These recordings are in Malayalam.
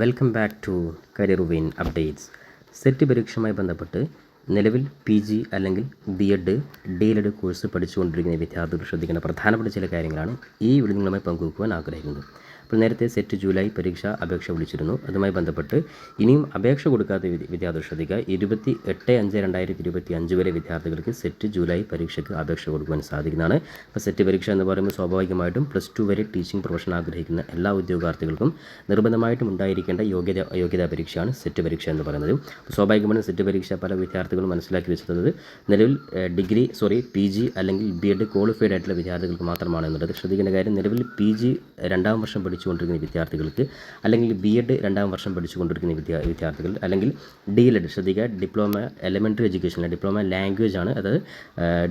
Welcome back to career win updates SET പരീക്ഷയുമായി ബന്ധപ്പെട്ട് നിലവിൽ പി ജി അല്ലെങ്കിൽ B Ed D Ed course പഠിച്ചുകൊണ്ടിരിക്കുന്ന വിദ്യാർത്ഥികൾ ശ്രദ്ധിക്കേണ്ട പ്രധാനപ്പെട്ട ചില കാര്യങ്ങളാണ് ഈ വീഡിയോ നിങ്ങളുമായി പങ്കുവെക്കുവാൻ ആഗ്രഹിക്കുന്നത്. അപ്പോൾ നേരത്തെ സെറ്റ് ജൂലൈ പരീക്ഷ അപേക്ഷ വിളിച്ചിരുന്നു. അതുമായി ബന്ധപ്പെട്ട് ഇനിയും അപേക്ഷ കൊടുക്കാത്ത വിദ്യാർത്ഥി ശ്രദ്ധിക്കുക. ഇരുപത്തി എട്ട് അഞ്ച് രണ്ടായിരത്തി ഇരുപത്തി അഞ്ച് വരെ വിദ്യാർത്ഥികൾക്ക് സെറ്റ് ജൂലൈ പരീക്ഷയ്ക്ക് അപേക്ഷ കൊടുക്കുവാൻ സാധിക്കുന്നതാണ്. അപ്പോൾ സെറ്റ് പരീക്ഷ എന്ന് പറയുമ്പോൾ സ്വാഭാവികമായിട്ടും പ്ലസ് ടു വരെ ടീച്ചിങ് പ്രൊഫഷൻ ആഗ്രഹിക്കുന്ന എല്ലാ ഉദ്യോഗാർത്ഥികൾക്കും നിർബന്ധമായിട്ടും ഉണ്ടായിരിക്കേണ്ട യോഗ്യത യോഗ്യതാ പരീക്ഷയാണ് സെറ്റ് പരീക്ഷ എന്ന് പറയുന്നത്. സ്വാഭാവികമായും സെറ്റ് പരീക്ഷ പല വിദ്യാർത്ഥികളും മനസ്സിലാക്കി വെച്ചിരുന്നത് നിലവിൽ ഡിഗ്രി സോറി പി ജി അല്ലെങ്കിൽ ബി എഡ് ക്വാളിഫൈഡ് ആയിട്ടുള്ള വിദ്യാർത്ഥികൾക്ക് മാത്രമാണ് എന്നുള്ളത്. ശ്രദ്ധിക്കേണ്ട കാര്യം നിലവിൽ പി ജി രണ്ടാം വർഷം പഠിച്ചുകൊണ്ടിരിക്കുന്ന വിദ്യാർത്ഥികൾക്ക് അല്ലെങ്കിൽ ബി എഡ് രണ്ടാം വർഷം പഠിച്ചുകൊണ്ടിരിക്കുന്ന വിദ്യാ വിദ്യാർത്ഥികൾ അല്ലെങ്കിൽ ഡി എൽ എഡ് ശ്രദ്ധിക്കുക diploma elementary education diploma language ആണ്. അത്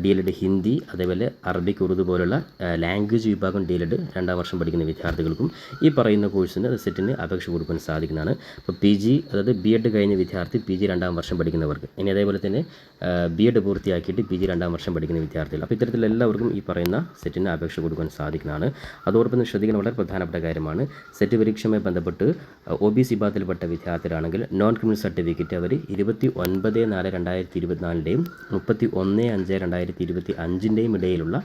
ഡി എൽ എഡ് ഹിന്ദി അതേപോലെ അറബിക് ഉറുദു പോലുള്ള ലാംഗ്വേജ് വിഭാഗം ഡി എൽ എഡ് രണ്ടാം വർഷം പഠിക്കുന്ന വിദ്യാർത്ഥികൾക്കും ഈ പറയുന്ന കോഴ്സിന് സെറ്റിന് അപേക്ഷ കൊടുക്കാൻ സാധിക്കുന്നതാണ്. അപ്പോൾ പി ജി അതായത് ബി എഡ് കഴിഞ്ഞ വിദ്യാർത്ഥി പി ജി രണ്ടാം വർഷം പഠിക്കുന്നവർക്ക്. ഇനി അതേപോലെ തന്നെ ബി എഡ് പൂർത്തിയാക്കിയിട്ട് പി ജി രണ്ടാം വർഷം പഠിക്കുന്ന വിദ്യാർത്ഥികൾ. അപ്പോൾ ഇത്തരത്തിൽ എല്ലാവർക്കും ഈ പറയുന്ന സെറ്റിന് അപേക്ഷ കൊടുക്കാൻ സാധിക്കുന്നതാണ്. അതോടൊപ്പം ശ്രദ്ധിക്കുന്ന വളരെ പ്രധാനപ്പെട്ട കാര്യമാണ് സെറ്റ് പരീക്ഷയുമായി ബന്ധപ്പെട്ട് ഒ ബി സി വിഭാഗത്തിൽപ്പെട്ട വിദ്യാർത്ഥികളാണെങ്കിൽ നോൺ ക്രിമിനൽ സർട്ടിഫിക്കറ്റ് അവർ ഇരുപത്തി ഒൻപത് നാല് രണ്ടായിരത്തി ഇരുപത്തിനാലിന്റെയും മുപ്പത്തി ഒന്ന് അഞ്ച് രണ്ടായിരത്തി ഇരുപത്തി അഞ്ചിന്റെയും ഇടയിലുള്ള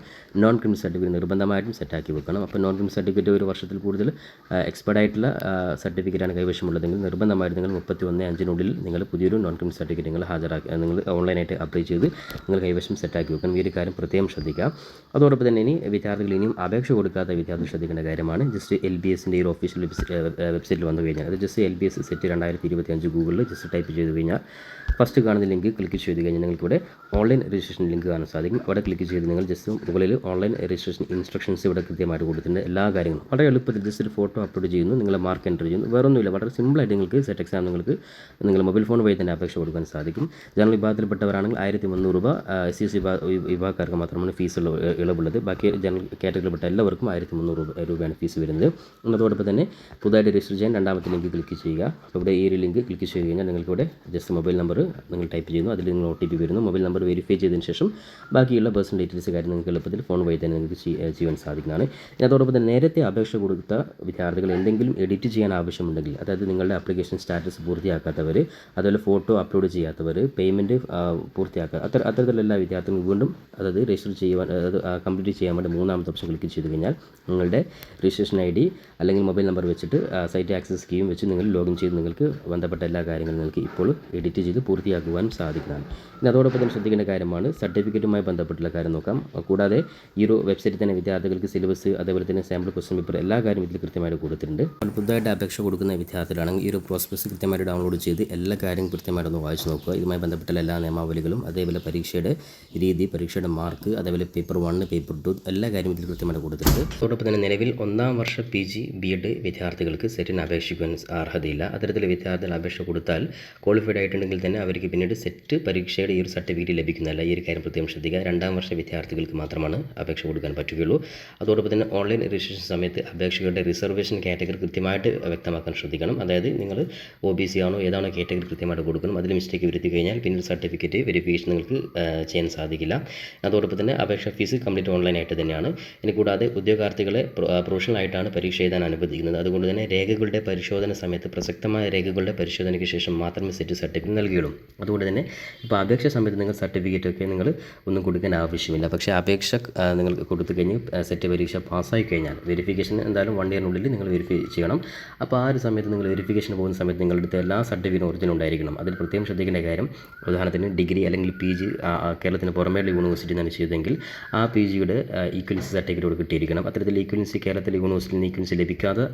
നോൺ ക്രിമിനൽ സർട്ടിഫിക്കറ്റ് നിർബന്ധമായിട്ടും സെറ്റാക്കി വെക്കണം. അപ്പോൾ നോൺ ക്രിമിനൽ സർട്ടിഫിക്കറ്റ് ഒരു വർഷത്തിൽ കൂടുതൽ എക്സ്പയർഡ് ആയിട്ടുള്ള സർട്ടിഫിക്കറ്റാണ് കൈവശമുള്ളതെങ്കിൽ നിർബന്ധമായിട്ട് നിങ്ങൾ മുപ്പത്തി ഒന്ന് അഞ്ചിനുള്ളിൽ നിങ്ങൾ പുതിയൊരു നോൺ ക്രിമിനൽ സർട്ടിഫിക്കറ്റ് നിങ്ങൾ ഹാജരാക്കി നിങ്ങൾ ഓൺലൈനായിട്ട് അപ്ലൈ ചെയ്ത് നിങ്ങൾ കൈവശം സെറ്റാക്കി വെക്കണം. ഈ ഒരു കാര്യം പ്രത്യേകം ശ്രദ്ധിക്കുക. അതോടൊപ്പം തന്നെ ഇനി വിദ്യാർത്ഥികൾ ഇനിയും അപേക്ഷ കൊടുക്കാത്ത വിദ്യാർത്ഥികൾ ശ്രദ്ധിക്കേണ്ട കാര്യമാണ്. ജസ്റ്റ് എൽ ബി എസിന്റെ ഒരു ഒഫീഷ്യൽ വെബ്സൈറ്റിൽ വന്നു കഴിഞ്ഞാൽ അത് just L B S SET രണ്ടായിരത്തി ഇരുപത്തി അഞ്ച് ഗൂഗിളിൽ ജസ്റ്റ് ടൈപ്പ് ചെയ്ത് കഴിഞ്ഞാൽ ഫസ്റ്റ് കാണുന്ന ലിങ്ക് ക്ലിക്ക് ചെയ്ത് കഴിഞ്ഞാൽ നിങ്ങൾക്ക് ഇവിടെ ഓൺലൈൻ രജിസ്ട്രേഷൻ ലിങ്ക് കാണാൻ സാധിക്കും. അവിടെ ക്ലിക്ക് ചെയ്ത് നിങ്ങൾ ജസ്റ്റ് മുകളിൽ ഓൺലൈൻ രജിസ്ട്രേഷൻ ഇൻസ്ട്രക്ഷൻസ് ഇവിടെ കൃത്യമായിട്ട് കൊടുത്തിട്ടുണ്ട്. എല്ലാ കാര്യങ്ങളും വളരെ എളുപ്പത്തിൽ ജസ്റ്റ് ഒരു ഫോട്ടോ അപ്ലോഡ് ചെയ്യുന്നു. നിങ്ങൾ മാർക്ക് എന്റർ ചെയ്യുന്നു. വേറെ ഒന്നുമില്ല വളരെ സിമ്പിളായിട്ട് നിങ്ങൾക്ക് സെറ്റ് എക്സാം നിങ്ങൾക്ക് നിങ്ങൾ മൊബൈൽ ഫോൺ വഴി തന്നെ അപേക്ഷ കൊടുക്കാൻ സാധിക്കും. ജനറൽ വിഭാഗത്തിൽപ്പെട്ടവരാണെങ്കിൽ ആയിരത്തി മുന്നൂറ് രൂപ എസ് സി എസ് വിഭാഗക്കാർക്ക് മാത്രമാണ് ഫീസ് ഇളവുള്ളത്. ബാക്കി ജനറൽ കാറ്റഗറിയിൽപ്പെട്ട എല്ലാവർക്കും ആയിരത്തി മുന്നൂറ് രൂപ രൂപയാണ് ഫീസ് വരുന്നത്. അതോടൊപ്പം തന്നെ പുതുതായിട്ട് രജിസ്റ്റർ ചെയ്യാൻ രണ്ടാമത്തെ ലിങ്ക് ക്ലിക്ക് ചെയ്യുക. അപ്പോൾ ഇവിടെ ഈ ഒരു ലിങ്ക് ക്ലിക്ക് ചെയ്ത് കഴിഞ്ഞാൽ നിങ്ങൾക്കിവിടെ ജസ്റ്റ് മൊബൈൽ നമ്പർ നിങ്ങൾ ടൈപ്പ് ചെയ്യുന്നു. അതിൽ നിങ്ങൾ ഒ ടി പി വരുന്നു. മൊബൈൽ നമ്പർ വെരിഫൈ ചെയ്തതിന് ശേഷം ബാക്കിയുള്ള പേഴ്സണൽ ഡീറ്റെയിൽസ് കാര്യം നിങ്ങൾക്ക് എളുപ്പത്തിൽ ഫോൺ വഴി തന്നെ നിങ്ങൾക്ക് ചെയ്യാൻ സാധിക്കുന്നതാണ്. അതോടൊപ്പം തന്നെ നേരത്തെ അപേക്ഷ കൊടുത്ത വിദ്യാർത്ഥികൾ എന്തെങ്കിലും എഡിറ്റ് ചെയ്യാൻ ആവശ്യമുണ്ടെങ്കിൽ അതായത് നിങ്ങളുടെ ആപ്ലിക്കേഷൻ സ്റ്റാറ്റസ് പൂർത്തിയാക്കാത്തവർ അതുപോലെ ഫോട്ടോ അപ്ലോഡ് ചെയ്യാത്തവർ പേയ്മെന്റ് പൂർത്തിയാക്കുക അത്ര അത്തരത്തിലുള്ള എല്ലാ വിദ്യാർത്ഥികളും വീണ്ടും അതായത് രജിസ്റ്റർ ചെയ്യുവാൻ അതായത് കംപ്ലീറ്റ് ചെയ്യാൻ വേണ്ടി മൂന്നാമത്തെ ഓപ്ഷൻ ക്ലിക്ക് ചെയ്ത് കഴിഞ്ഞാൽ നിങ്ങളുടെ രജിസ്ട്രേഷൻ ഐ ഡി അല്ലെങ്കിൽ മൊബൈൽ നമ്പർ വെച്ചിട്ട് സൈറ്റ് ആക്സസ് കീയും വെച്ച് നിങ്ങൾ ലോഗിൻ ചെയ്ത് നിങ്ങൾക്ക് ബന്ധപ്പെട്ട എല്ലാ കാര്യങ്ങളും നിങ്ങൾക്ക് ഇപ്പോൾ എഡിറ്റ് ചെയ്ത് പൂർത്തിയാക്കുവാൻ സാധിക്കുന്നതാണ്. ഇനി അതോടൊപ്പം തന്നെ ശ്രദ്ധിക്കേണ്ട കാര്യമാണ് സർട്ടിഫിക്കറ്റുമായി ബന്ധപ്പെട്ടുള്ള കാര്യം നോക്കാം. കൂടാതെ ഈ ഒരു വെബ്സൈറ്റിൽ തന്നെ വിദ്യാർത്ഥികൾക്ക് സിലബസ് അതേപോലെ തന്നെ സാമ്പിൾ ക്വസ്റ്റ്യൻ പേപ്പർ എല്ലാ കാര്യവും ഇതിൽ കൃത്യമായിട്ട് കൊടുത്തിട്ടുണ്ട്. പുതുതായിട്ട് അപേക്ഷ കൊടുക്കുന്ന വിദ്യാർത്ഥികളാണെങ്കിൽ ഈ ഒരു പ്രോസസ്സ് കൃത്യമായിട്ട് ഡൗൺലോഡ് ചെയ്ത് എല്ലാ കാര്യം കൃത്യമായിട്ട് ഒന്ന് വായിച്ച് നോക്കുക. ഇതുമായി ബന്ധപ്പെട്ട എല്ലാ നിയമാവലികളും അതേപോലെ പരീക്ഷയുടെ രീതി പരീക്ഷയുടെ മാർക്ക് അതേപോലെ പേപ്പർ വൺ പേപ്പർ ടു എല്ലാ കാര്യവും ഇതിൽ കൃത്യമായിട്ട് കൊടുത്തിട്ടുണ്ട്. അതോടൊപ്പം തന്നെ നിലവിൽ ഒന്നാം വർഷ പി ജി ബി എഡ് വിദ്യാർത്ഥികൾക്ക് സെറ്റിന് അപേക്ഷിക്കുവാൻ അർഹതയില്ല. അത്തരത്തിൽ വിദ്യാർത്ഥികൾ അപേക്ഷ കൊടുത്താൽ ക്വാളിഫൈഡ് ആയിട്ടുണ്ടെങ്കിൽ തന്നെ അവർക്ക് പിന്നീട് സെറ്റ് പരീക്ഷയുടെ ഈ ഒരു സർട്ടിഫിക്കറ്റ് ലഭിക്കുന്നതല്ല. ഈ ഒരു കാര്യം പ്രത്യേകം ശ്രദ്ധിക്കുക. രണ്ടാം വർഷ വിദ്യാർത്ഥികൾക്ക് മാത്രമാണ് അപേക്ഷ കൊടുക്കാൻ പറ്റുകയുള്ളൂ. അതോടൊപ്പം തന്നെ ഓൺലൈൻ രജിസ്ട്രേഷൻ സമയത്ത് അപേക്ഷകരുടെ റിസർവേഷൻ കാറ്റഗറി കൃത്യമായിട്ട് വ്യക്തമാക്കാൻ ശ്രദ്ധിക്കണം. അതായത് നിങ്ങൾ ഒ ബി സി ആണോ ഏതാണോ കാറ്റഗറി കൃത്യമായിട്ട് കൊടുക്കണം. അതിൽ മിസ്റ്റേക്ക് വരുത്തി കഴിഞ്ഞാൽ പിന്നീട് സർട്ടിഫിക്കറ്റ് വെരിഫിക്കേഷൻ നിങ്ങൾക്ക് ചെയ്യാൻ സാധിക്കില്ല. അതോടൊപ്പം തന്നെ അപേക്ഷ ഫീസ് കംപ്ലീറ്റ് ഓൺലൈനായിട്ട് തന്നെയാണ്. ഇനി കൂടാതെ ഉദ്യോഗാർത്ഥികളെ പ്രൊഫഷണൽ ആയിട്ടാണ് പരീക്ഷ എഴുതാൻ അനുവദിക്കുന്നത്. അതുകൊണ്ട് തന്നെ രേഖകളുടെ പരിശോധന സമയത്ത് പ്രസക്തമായ രേഖകളുടെ പരിശോധനയ്ക്ക് ശേഷം മാത്രമേ സെറ്റ് സർട്ടിഫിക്കറ്റ് നൽകുകയുള്ളൂ അതുകൊണ്ട് തന്നെ ഇപ്പോൾ അപേക്ഷ സമയത്ത് നിങ്ങൾ സർട്ടിഫിക്കറ്റ് ഒക്കെ നിങ്ങൾ ഒന്നും കൊടുക്കാൻ ആവശ്യമില്ല. പക്ഷേ അപേക്ഷ നിങ്ങൾ കൊടുത്തു കഴിഞ്ഞ് സെറ്റ് പരീക്ഷ പാസ്സായി കഴിഞ്ഞാൽ വെരിഫിക്കേഷൻ എന്തായാലും വൺ ഇയറിനുള്ളിൽ നിങ്ങൾ വെരിഫൈ ചെയ്യണം. അപ്പോൾ ആ ഒരു സമയത്ത് നിങ്ങൾ വെരിഫിക്കേഷൻ പോകുന്ന സമയത്ത് നിങ്ങളുടെ അടുത്ത് എല്ലാ സർട്ടിഫിക്കറ്റും ഒറിജിനൽ ഉണ്ടായിരിക്കണം. അതിൽ പ്രത്യേകം ശ്രദ്ധിക്കേണ്ട കാര്യം ഉദാഹരണത്തിന് ഡിഗ്രി അല്ലെങ്കിൽ പി ജി കേരളത്തിന് പുറമേയുള്ള യൂണിവേഴ്സിറ്റി നിന്നാണ് ചെയ്തതെങ്കിൽ ആ പി ജിയുടെ ഈക്വലൻസി സർട്ടിഫിക്കറ്റ് കിട്ടിയിരിക്കണം. അത്തരത്തിൽ ഈക്വലൻസി കേരളത്തിലെ യൂണിവേഴ്സിറ്റി നിന്ന് ഈക്വലൻസി ലഭിക്കാതെ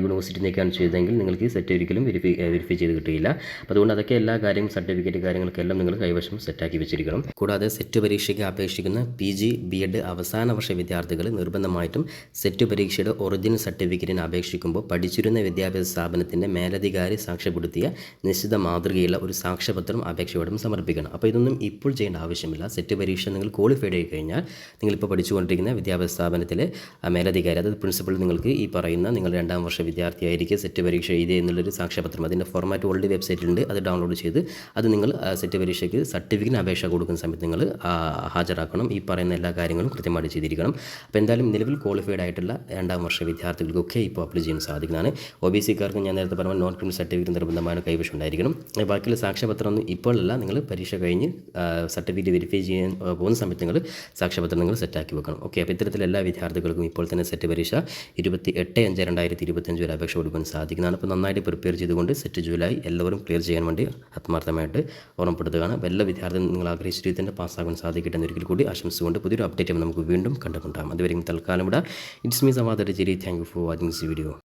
യൂണിവേഴ്സിറ്റി നിന്നൊക്കെയാണ് ചെയ്തതെങ്കിൽ നിങ്ങൾക്ക് ഈ സെറ്റ് ഒരിക്കലും വെരിഫൈ വെരിഫൈ ചെയ്ത് കിട്ടിയില്ല അപ്പോൾ അതുകൊണ്ട് അതൊക്കെ എല്ലാ കാര്യം സർട്ടിഫിക്കറ്റ് കാര്യങ്ങൾക്കെല്ലാം നിങ്ങൾ കൈവശം സെറ്റാക്കി വെച്ചിരിക്കണം. കൂടാതെ സെറ്റ് പരീക്ഷയ്ക്ക് അപേക്ഷിക്കുന്ന പി ജി ബി എഡ് അവസാന വർഷ വിദ്യാർത്ഥികൾ നിർബന്ധമായിട്ടും സെറ്റ് പരീക്ഷയുടെ ഒറിജിനൽ സർട്ടിഫിക്കറ്റിന് അപേക്ഷിക്കുമ്പോൾ പഠിച്ചിരുന്ന വിദ്യാഭ്യാസ സ്ഥാപനത്തിന്റെ മേലധികാരി സാക്ഷ്യപ്പെടുത്തിയ നിശ്ചിത മാതൃകയുള്ള ഒരു സാക്ഷ്യപത്രം അപേക്ഷയോടും സമർപ്പിക്കണം. അപ്പോൾ ഇതൊന്നും ഇപ്പോൾ ചെയ്യേണ്ട ആവശ്യമില്ല. സെറ്റ് പരീക്ഷ നിങ്ങൾ ക്വാളിഫൈഡ് ആയി കഴിഞ്ഞാൽ നിങ്ങളിപ്പോൾ പഠിച്ചുകൊണ്ടിരിക്കുന്ന വിദ്യാഭ്യാസ സ്ഥാപനത്തിലെ മേലധികാരി അതായത് പ്രിൻസിപ്പൾ നിങ്ങൾക്ക് ഈ പറയുന്ന നിങ്ങൾ രണ്ടാം വർഷ വിദ്യാർത്ഥിയായിരിക്കും സെറ്റ് പരീക്ഷ എഴുതി എന്നുള്ളൊരു സാക്ഷ്യപത്രം. അതിന്റെ ഫോർമാറ്റ് ഓൾറെഡി വെബ്സൈറ്റിലുണ്ട് അത് ഡൗൺലോഡ് ചെയ്ത് അത് നിങ്ങൾ സെറ്റ് പരീക്ഷയ്ക്ക് സർട്ടിഫിക്കറ്റിന് അപേക്ഷ കൊടുക്കുന്ന സമയത്ത് നിങ്ങൾ ഹാജരാക്കണം. ഈ പറയുന്ന എല്ലാ കാര്യങ്ങളും കൃത്യമായിട്ട് ചെയ്തിരിക്കണം. അപ്പോൾ എന്തായാലും നിലവിൽ ക്വാളിഫൈഡ് ആയിട്ടുള്ള രണ്ടാം വർഷ വിദ്യാർത്ഥികൾക്കൊക്കെ ഇപ്പോൾ അപ്ലൈ ചെയ്യാൻ സാധിക്കുന്നതാണ് ഒ ബി സിക്കാർക്ക് ഞാൻ നേരത്തെ പറഞ്ഞ നോൺ ക്രിമിനൽ സർട്ടിഫിക്കറ്റ് നിർബന്ധമായും കൈവശം ഉണ്ടായിരിക്കണം. ബാക്കിയുള്ള സാക്ഷ്യപത്രം ഒന്നും ഇപ്പോഴല്ല. നിങ്ങൾ പരീക്ഷ കഴിഞ്ഞ് സർട്ടിഫിക്കറ്റ് വെരിഫൈ ചെയ്യാൻ പോകുന്ന സമയത്ത് നിങ്ങൾ സാക്ഷ്യപത്രം നിങ്ങൾ സെറ്റാക്കി വെക്കണം. ഓക്കെ അപ്പോൾ ഇത്തരത്തിലെല്ലാ വിദ്യാർത്ഥികൾക്കും ഇപ്പോൾ തന്നെ സെറ്റ് പരീക്ഷ ഇരുപത്തി എട്ട് അഞ്ച് രണ്ടായിരത്തി ഇരുപത്തഞ്ച് വരെ അപേക്ഷ കൊടുക്കാൻ സാധിക്കുന്നതാണ്. അപ്പോൾ നന്നായിട്ട് പ്രിപ്പയർ ചെയ്തുകൊണ്ട് സെറ്റ് ജൂലൈ എല്ലാവരും ക്ലിയർ ചെയ്യാൻ വേണ്ടി ആത്മാർത്ഥമായിട്ട് ഓർമ്മപ്പെടുത്തുകയാണ്. വല്ല എല്ലാ വിദ്യാർത്ഥികളും നിങ്ങൾ ആഗ്രഹിച്ച രീതി തന്നെ പാസ്സാകാൻ സാധിക്കട്ടെ എന്നൊരിക്കൽ കൂടി ആശംസിച്ചുകൊണ്ട് പുതിയൊരു അപ്ഡേറ്റ് നമുക്ക് വീണ്ടും കണ്ടുകൊണ്ടാം അതുവരെയും തൽക്കാലം ഇവിടെ. ഇറ്റ്സ് മീ സവാദ ചിരി thank you for watching this video